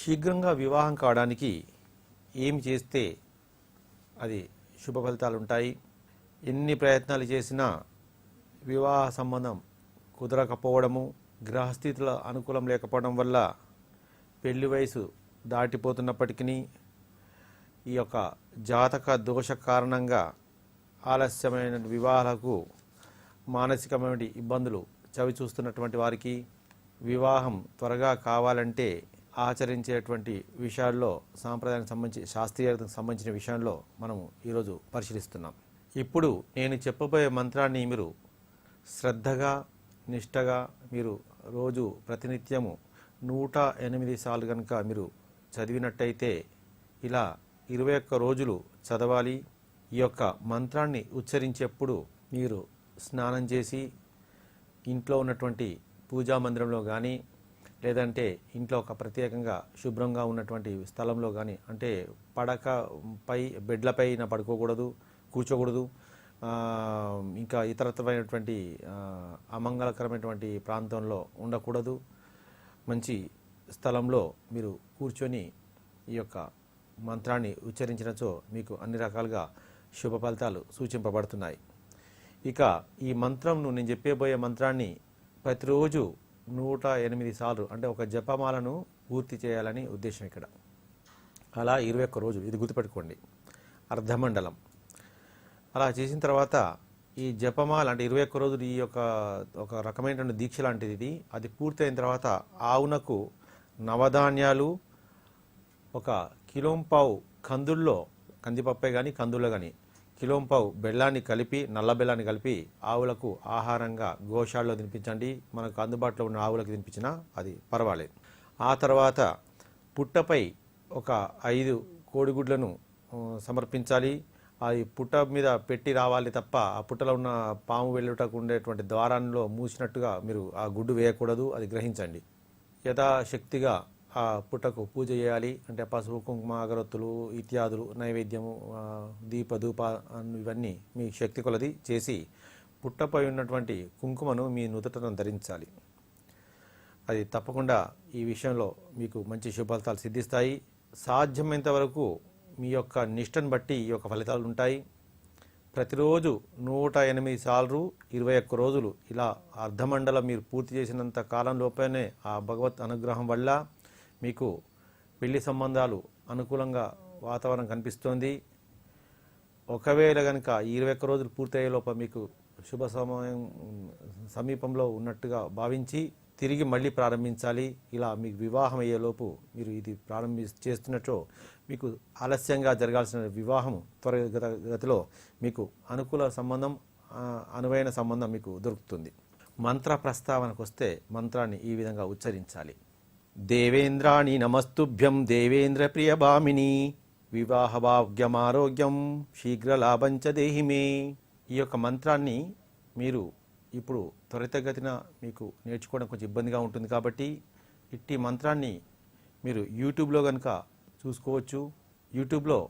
శీఘ్రంగా వివాహం కావడానికి ఏమి చేస్తే అది శుభ ఫలితాలు ఉంటాయి? ఎన్ని ప్రయత్నాలు చేసినా వివాహ సంబంధం కుదరకపోవడము గ్రహస్థితుల అనుకూలం లేకపోవడం వల్ల పెళ్ళి వయసు దాటిపోతున్నప్పటికీ ఈ యొక్క జాతక దోష కారణంగా ఆలస్యమైన వివాహాలకు మానసికమైన ఇబ్బందులు చవి చూస్తున్నటువంటి వారికి వివాహం త్వరగా కావాలంటే ఆచరించేటువంటి విషయాల్లో సాంప్రదాయానికి సంబంధించి శాస్త్రీయతకు సంబంధించిన విషయంలో మనము ఈరోజు పరిశీలిస్తున్నాం. ఇప్పుడు నేను చెప్పబోయే మంత్రాన్ని మీరు శ్రద్ధగా నిష్టగా మీరు రోజు ప్రతినిత్యము నూట ఎనిమిది సార్లు కనుక మీరు చదివినట్టయితే ఇలా ఇరవై ఒక్క రోజులు చదవాలి. ఈ యొక్క మంత్రాన్ని ఉచ్చరించేప్పుడు మీరు స్నానం చేసి ఇంట్లో ఉన్నటువంటి పూజా మందిరంలో కానీ లేదంటే ఇంట్లో ఒక ప్రత్యేకంగా శుభ్రంగా ఉన్నటువంటి స్థలంలో కానీ అంటే పడకపై బెడ్లపైన పడుకోకూడదు కూర్చోకూడదు. ఇంకా ఇతరత్రమైనటువంటి అమంగళకరమైనటువంటి ప్రాంతంలో ఉండకూడదు. మంచి స్థలంలో మీరు కూర్చొని ఈ యొక్క మంత్రాన్ని ఉచ్చరించినచో మీకు అన్ని రకాలుగా శుభ ఫలితాలు సూచింపబడుతున్నాయి. ఇక ఈ మంత్రంను నేను చెప్పేబోయే మంత్రాన్ని ప్రతిరోజు నూట ఎనిమిది సార్లు అంటే ఒక జపమాలను పూర్తి చేయాలని ఉద్దేశం ఇక్కడ. అలా ఇరవై ఒక్క రోజు ఇది గుర్తుపెట్టుకోండి. అర్ధమండలం. అలా చేసిన తర్వాత ఈ జపమాల అంటే ఇరవై ఒక్క రోజులు ఈ యొక్క ఒక రకమైనటువంటి దీక్ష లాంటిది ఇది. అది పూర్తయిన తర్వాత ఆవునకు నవధాన్యాలు ఒక కిలోంపావు కందుల్లో కందిపప్పే కానీ కందుల్లో కానీ కిలోంపావు బెల్లాన్ని కలిపి నల్ల బెల్లాన్ని కలిపి ఆవులకు ఆహారంగా గోశాలలో తినిపించండి. మనకు అందుబాటులో ఉన్న ఆవులకు తినిపించినా అది పర్వాలేదు ఆ తర్వాత పుట్టపై ఒక ఐదు కోడిగుడ్లను సమర్పించాలి. అది పుట్ట మీద పెట్టి రావాలి తప్ప ఆ పుట్టలో ఉన్న పాము వెళ్ళుటకు ఉండేటువంటి ద్వారాల్లో మూసినట్టుగా మీరు ఆ గుడ్డు వేయకూడదు. అది గ్రహించండి. యథాశక్తిగా ఆ పుట్టకు పూజ చేయాలి. అంటే పసుపు కుంకుమ అగరొత్తులు ఇత్యాదులు నైవేద్యము దీప ధూప ఇవన్నీ మీ శక్తి కొలది చేసి పుట్టపై ఉన్నటువంటి కుంకుమను మీ నుదుటను ధరించాలి. అది తప్పకుండా ఈ విషయంలో మీకు మంచి శుభఫలితాలు సిద్ధిస్తాయి. సాధ్యమైనంత వరకు మీ యొక్క నిష్టను బట్టి ఈ యొక్క ఫలితాలు ఉంటాయి. ప్రతిరోజు నూట ఎనిమిది సార్లు ఇరవై ఒక్క రోజులు ఇలా అర్ధమండలం మీరు పూర్తి చేసినంత కాలం లోపలనే ఆ భగవత్ అనుగ్రహం వల్ల మీకు పెళ్ళి సంబంధాలు అనుకూలంగా వాతావరణం కనిపిస్తోంది. ఒకవేళ కనుక ఇరవై ఒక్క రోజులు పూర్తయ్యేలోప మీకు శుభ సమయం సమీపంలో ఉన్నట్టుగా భావించి తిరిగి మళ్ళీ ప్రారంభించాలి. ఇలా మీకు వివాహం అయ్యేలోపు మీరు ఇది ప్రారంభి చేస్తున్నట్టు మీకు ఆలస్యంగా జరగాల్సిన వివాహం త్వరగత గతిలో మీకు అనుకూల సంబంధం అనువైన సంబంధం మీకు దొరుకుతుంది. మంత్ర ప్రస్తావనకు వస్తే మంత్రాన్ని ఈ విధంగా ఉచ్చరించాలి. దేవేంద్రాణి నమస్తుభ్యం దేవేంద్ర ప్రియభామిని వివాహ భాగ్యమారోగ్యం శీఘ్రలాభంచ దేహి మే. ఈ యొక్క మంత్రాన్ని మీరు ఇప్పుడు త్వరితగతిన మీకు నేర్చుకోవడం కొంచెం ఇబ్బందిగా ఉంటుంది కాబట్టి ఇట్టి మంత్రాన్ని మీరు యూట్యూబ్లో కనుక చూసుకోవచ్చు. యూట్యూబ్లో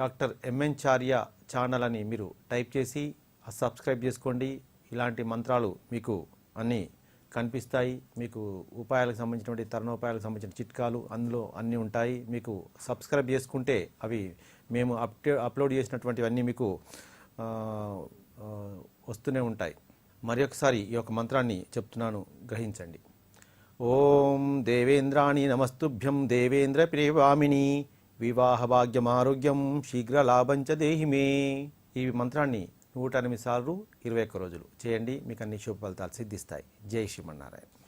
డాక్టర్ ఎంఎన్ చార్య ఛానల్ అని మీరు టైప్ చేసి ఆ సబ్స్క్రైబ్ చేసుకోండి. ఇలాంటి మంత్రాలు మీకు అన్నీ కనిపిస్తాయి. మీకు ఉపాయాలకు సంబంధించినటువంటి తరుణోపాయాలకు సంబంధించిన చిట్కాలు అందులో అన్నీ ఉంటాయి. మీకు సబ్స్క్రైబ్ చేసుకుంటే అవి మేము అప్డే అప్లోడ్ చేసినటువంటివన్నీ మీకు వస్తూనే ఉంటాయి. మరి ఒకసారి ఈ యొక్క మంత్రాన్ని చెప్తున్నాను. గ్రహించండి. ఓం దేవేంద్రాణి నమస్తుభ్యం దేవేంద్ర ప్రియవామిని వివాహ భాగ్యం ఆరోగ్యం శీఘ్ర లాభంచ చ దేహిమే. ఈ మంత్రాన్ని నూట ఎనిమిది సార్లు ఇరవై ఒక్క రోజులు. చేయండి మీకు అన్ని శుభ ఫలితాలు సిద్ధిస్తాయి. జై శ్రీమన్నారాయణ.